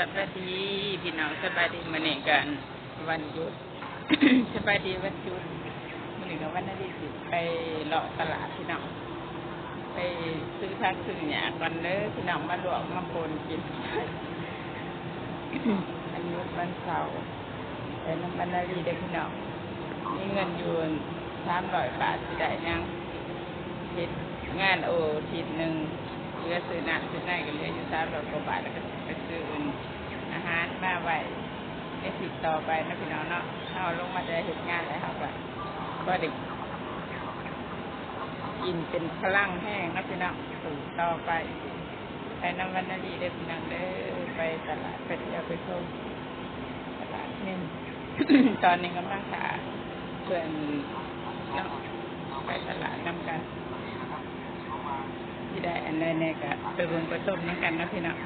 สวัสดีพี่น้องสบายดีมาเนี่ยกันวันหยุด สบายดีวันหยุดมันหนึ่งกับวันนาดีสิไปเลาะตลาดพี่น้องไปซื้อทักซื้อเนี่ยวันเด้อพี่น้องมาลวกมาโคนกินอันยุดวันเสาร์ไปน้ำมันนาดีเด้พี่น้องมีเงินอยู่สามร้อยบาทสิได้ยังเฮ็ดงานโอทีหนึ่ง เหลือซื้อน้ำซื้อในก็เหลืออยู่สามร้อยกว่าบาทแล้วก็ไปซื้ออาหารมาไว้ในติดต่อไปนะพี่น้องเนาะเอาลงมาจะเห็นงานอะไรครับว่าก็เด็กกินเป็นพลังแห้งนะพี่น้องสู่ต่อไป ไปน้ำวันนาดีเด้อพี่น้องเด้อไปตลาดไปเที่ยวไปชมตลาดนี่ตอนนี้กำลังหาเพื่อนไปตลาดน้ำกัน ที่ได้อันเลยเนี่ยก็ไปเบิ่งไปต้มน้ำกันนะพี่น้อง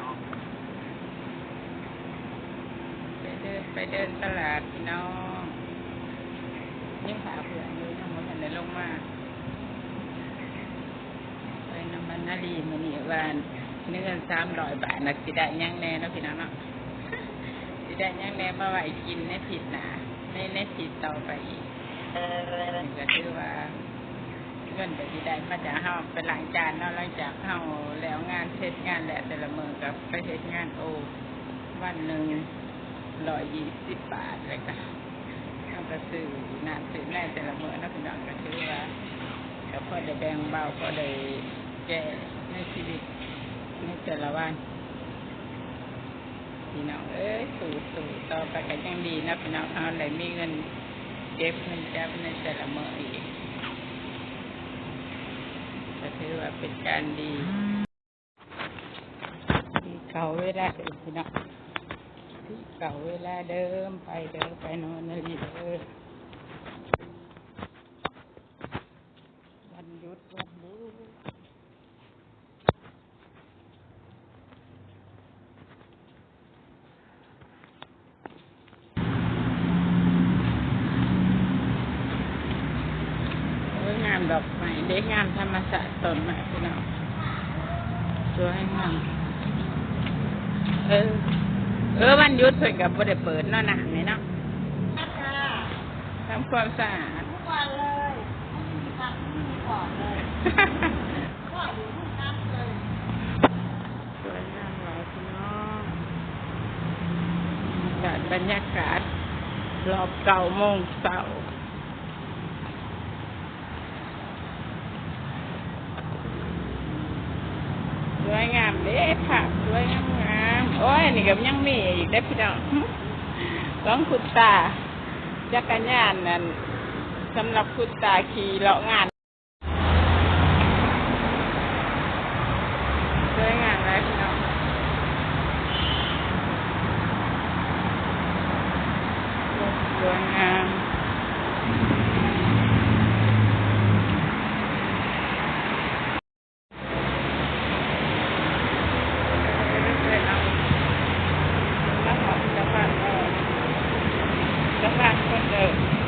ไปเดินไปเดินตลาดพี่น้องยังหาเพื่อนอยู่ยังไม่ทันได้ลงมาไปน้ำมันนาลีมันนี่วานเนื้อสามร้อยบาทนะสิได้หยังแน่นะพี่น้องเนาะสิได้หยังแน่มาไหวกินในผิดหนาในในผิดต่อไปอีกนี่ก็คือว่า เงินก็สิได้มาจากเฮาเป็นหลังจานเนาะหลังจากเฮาแล้วงานเฮ็ดงานแหละแต่ละมือกับไปเฮ็ดงานโอวันหนึ่งร้อยยี่สิบบาทเลยค่ะเฮาก็ซื้อน้ำซื้อแม่แต่ละมือเนาะพี่น้องก็ถือว่าก็พอได้แบ่งเบาพอได้แก้ในชีวิตในแต่ละวันพี่น้องเอ้ยสู่สู่ต่อไปก็ยังดีนะพี่น้องเฮาได้มีเงินเก็บเงินจับในแต่ละมืออีก ก็ถือ ว่าเป็นการดีที่เก่าเวลาเดิมพี่น้องที่เก่าเวลาเดิมไปเดิมไปโนอนนาลีเดิมวันหยุดวันหยุดโอ้ย งามดอกไม้เด็กงามธรรมศาสตร์ต้นไม้พี่น้องสวยงามเออเออวันหยุดเพิ่นกับบ่ได้เปิดเนาะหนังนี่เนาะค่ะทำความสะอาดทุกวันเลยไม่มีพักไม่มีก่อนเลยก็อยู่ทุกนัดเลยสวยงามหลายพี่น้องจากบรรยากาศรอบเก้าโมงเช้าสวย ได้ค่ะสวยงามโอ้ยนี่ก็ยังมีอีกได้พี่น้องร้องคุณตาจักรยานนั่นสำหรับคุณตาขี่เลาะงานสวยงามเลยพี่น้อง it.